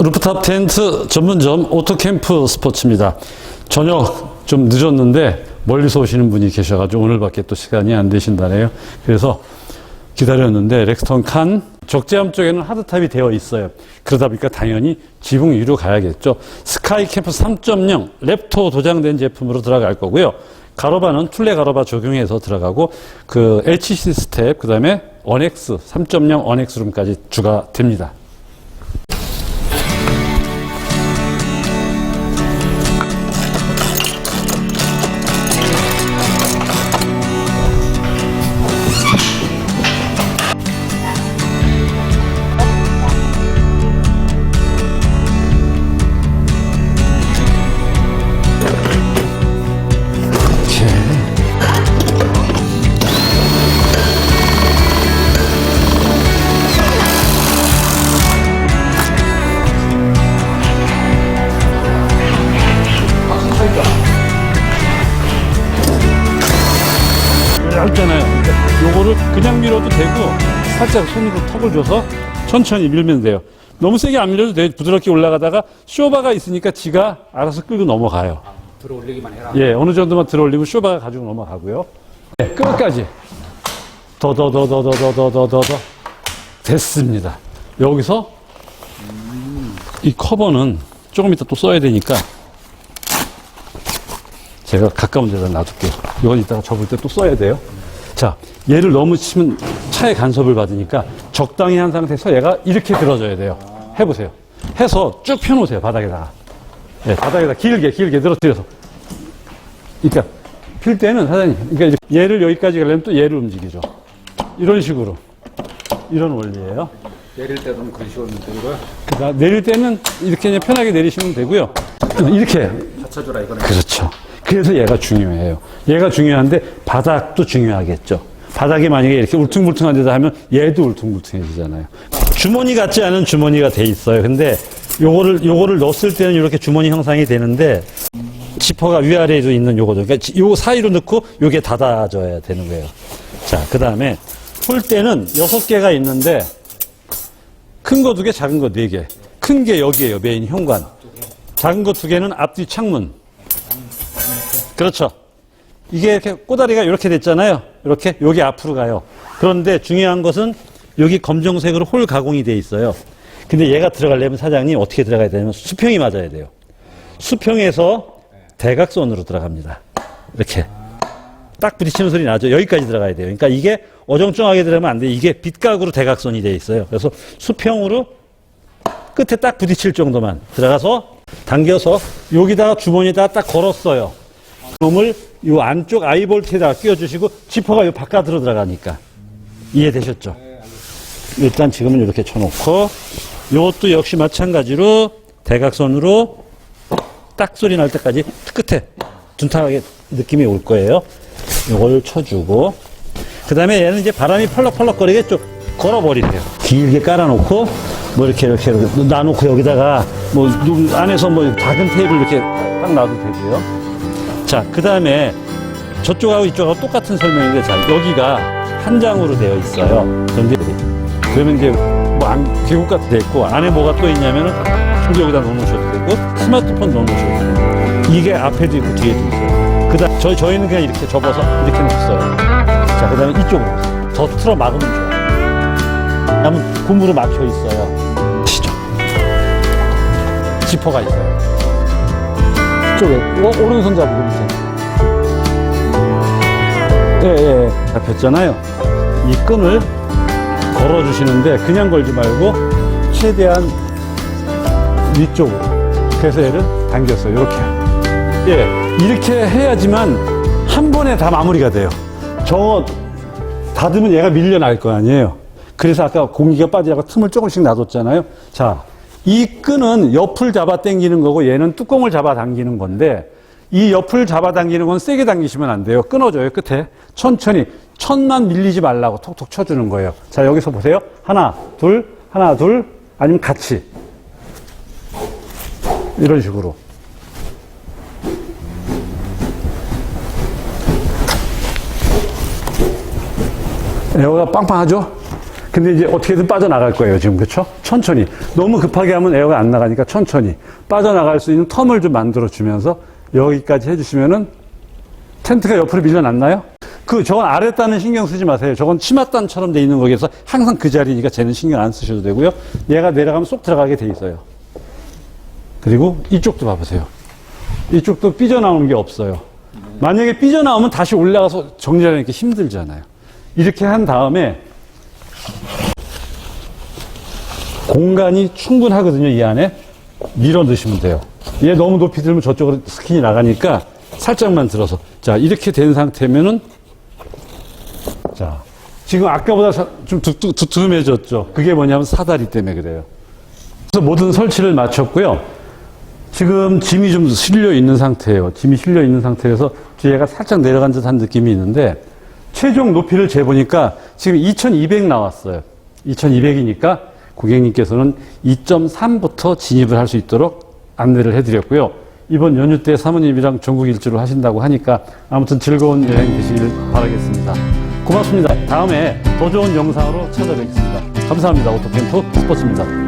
루프탑 텐트 전문점 오토캠프 스포츠입니다. 저녁 좀 늦었는데 멀리서 오시는 분이 계셔가지고 오늘밖에 또 시간이 안 되신다네요. 그래서 기다렸는데 렉스턴 칸 적재함 쪽에는 하드탑이 되어 있어요. 그러다 보니까 당연히 지붕 위로 가야겠죠. 스카이 캠프 3.0 랩토 도장된 제품으로 들어갈 거고요. 가로바는 툴레 가로바 적용해서 들어가고 그 HC 스텝 그다음에 원엑스 3.0 원엑스 룸까지 추가됩니다. 그냥 밀어도 되고 살짝 손으로 턱을 줘서 천천히 밀면 돼요. 너무 세게 안 밀어도 돼. 부드럽게 올라가다가 쇼바가 있으니까 지가 알아서 끌고 넘어가요. 들어 올리기만 해라. 예, 어느 정도만 들어 올리고 쇼바가 가지고 넘어가고요. 네, 끝까지. 더, 더, 더, 더, 더, 더, 더, 더, 더, 더. 됐습니다. 여기서 이 커버는 조금 이따 또 써야 되니까 제가 가까운 데다 놔둘게요. 이건 이따가 접을 때 또 써야 돼요. 자, 얘를 너무 치면 차에 간섭을 받으니까 적당히 한 상태에서 얘가 이렇게 들어져야 돼요. 해보세요. 해서 쭉 펴놓으세요, 바닥에다가. 네, 바닥에다 길게, 길게 늘어뜨려서. 그러니까, 필 때는 사장님, 그러니까 얘를 여기까지 가려면 또 얘를 움직이죠. 이런 식으로. 이런 원리예요. 내릴 때도 그런 식으로 그러니까 내릴 때는 이렇게 그냥 편하게 내리시면 되고요. 이렇게 받쳐줘라 이거는. 그렇죠. 그래서 얘가 중요해요. 얘가 중요한데 바닥도 중요하겠죠. 바닥이 만약에 이렇게 울퉁불퉁한 데다 하면 얘도 울퉁불퉁해지잖아요. 주머니 같지 않은 주머니가 돼 있어요. 근데 요거를 요거를 넣었을 때는 이렇게 주머니 형상이 되는데 지퍼가 위아래에도 있는 요거죠. 그러니까 요 사이로 넣고 요게 닫아져야 되는 거예요. 자, 그다음에 폴 때는 여섯 개가 있는데 큰 거 두 개, 작은 거 네 개. 큰 게 여기에요. 메인 현관. 작은 거 두 개는 앞뒤 창문. 그렇죠. 이게 이렇게 꼬다리가 이렇게 됐잖아요. 이렇게 여기 앞으로 가요. 그런데 중요한 것은 여기 검정색으로 홀 가공이 돼 있어요. 근데 얘가 들어가려면 사장님 어떻게 들어가야 되냐면 수평이 맞아야 돼요. 수평에서 대각선으로 들어갑니다. 이렇게. 딱 부딪히는 소리 나죠. 여기까지 들어가야 돼요. 그러니까 이게 어정쩡하게 들어가면 안 돼요. 이게 빗각으로 대각선이 돼 있어요. 그래서 수평으로 끝에 딱 부딪힐 정도만 들어가서 당겨서 여기다가 주머니에다가 딱 걸었어요. 놈을 이 안쪽 아이볼트에다가 끼워주시고 지퍼가 이 바깥으로 들어가니까 이해되셨죠? 일단 지금은 이렇게 쳐놓고 이것도 역시 마찬가지로 대각선으로 딱 소리 날 때까지 끝에 둔탁하게 느낌이 올 거예요. 이걸 쳐주고 그 다음에 얘는 이제 바람이 펄럭펄럭거리게 좀 걸어버리세요. 길게 깔아놓고 뭐 이렇게 이렇게 놔놓고 여기다가 뭐 누- 안에서 뭐 작은 테이블 이렇게 딱 놔도 되고요. 자, 그 다음에 저쪽하고 이쪽하고 똑같은 설명인데, 자, 여기가 한 장으로 되어 있어요. 그런데, 그러면 이제 뭐 안, 같은 데 있고, 안에 뭐가 또 있냐면은, 심지어 여기다 넣어놓으셔도 되고, 스마트폰 넣어놓으셔도 되고, 이게 앞에도 있고, 뒤에도 있어요. 그 다음, 저희, 저희는 그냥 이렇게 접어서 이렇게 놓았어요. 자, 그 다음에 이쪽으로. 더 틀어 막으면 좋아요. 그러면 고무로 막혀 있어요. 시죠. 지퍼가 있어요. 이쪽에 오, 오른손 잡고 있어요. 예, 예, 예. 잡혔잖아요. 이 끈을 걸어 주시는데 그냥 걸지 말고 최대한 위쪽으로. 그래서 얘를 당겼어요. 이렇게. 예, 이렇게 해야지만 한 번에 다 마무리가 돼요. 저 닫으면 얘가 밀려날 거 아니에요. 그래서 아까 공기가 빠지라고 틈을 조금씩 놔뒀잖아요. 자, 이 끈은 옆을 잡아 당기는 거고 얘는 뚜껑을 잡아 당기는 건데 이 옆을 잡아 당기는 건 세게 당기시면 안 돼요. 끊어져요, 끝에. 천천히. 천만 밀리지 말라고 톡톡 쳐주는 거예요. 자, 여기서 보세요. 하나, 둘, 하나, 둘, 아니면 같이. 이런 식으로. 에어가 빵빵하죠? 근데 이제 어떻게든 빠져나갈 거예요, 지금. 그쵸? 천천히. 너무 급하게 하면 에어가 안 나가니까 천천히. 빠져나갈 수 있는 텀을 좀 만들어 주면서 여기까지 해 주시면은 텐트가 옆으로 밀려났나요? 그, 저건 아랫단은 신경 쓰지 마세요. 저건 치맛단처럼 돼 있는 거기에서 항상 그 자리니까 쟤는 신경 안 쓰셔도 되고요. 얘가 내려가면 쏙 들어가게 돼 있어요. 그리고 이쪽도 봐보세요. 이쪽도 삐져나오는 게 없어요. 만약에 삐져나오면 다시 올라가서 정리하는 게 힘들잖아요. 이렇게 한 다음에 공간이 충분하거든요, 이 안에. 밀어 넣으시면 돼요. 얘 너무 높이 들면 저쪽으로 스킨이 나가니까 살짝만 들어서. 자, 이렇게 된 상태면은 자, 지금 아까보다 사- 좀 두툼, 두툼해졌죠. 그게 뭐냐면 사다리 때문에 그래요. 그래서 모든 설치를 마쳤고요. 지금 짐이 좀 실려 있는 상태예요. 짐이 실려 있는 상태에서 뒤에가 살짝 내려간 듯한 느낌이 있는데 최종 높이를 재보니까 지금 2200 나왔어요. 2200이니까 고객님께서는 2.3부터 진입을 할 수 있도록 안내를 해드렸고요. 이번 연휴 때 사모님이랑 전국 일주를 하신다고 하니까 아무튼 즐거운 여행 되시길 바라겠습니다. 고맙습니다. 다음에 더 좋은 영상으로 찾아뵙겠습니다. 감사합니다. 오토캠프 스포츠입니다.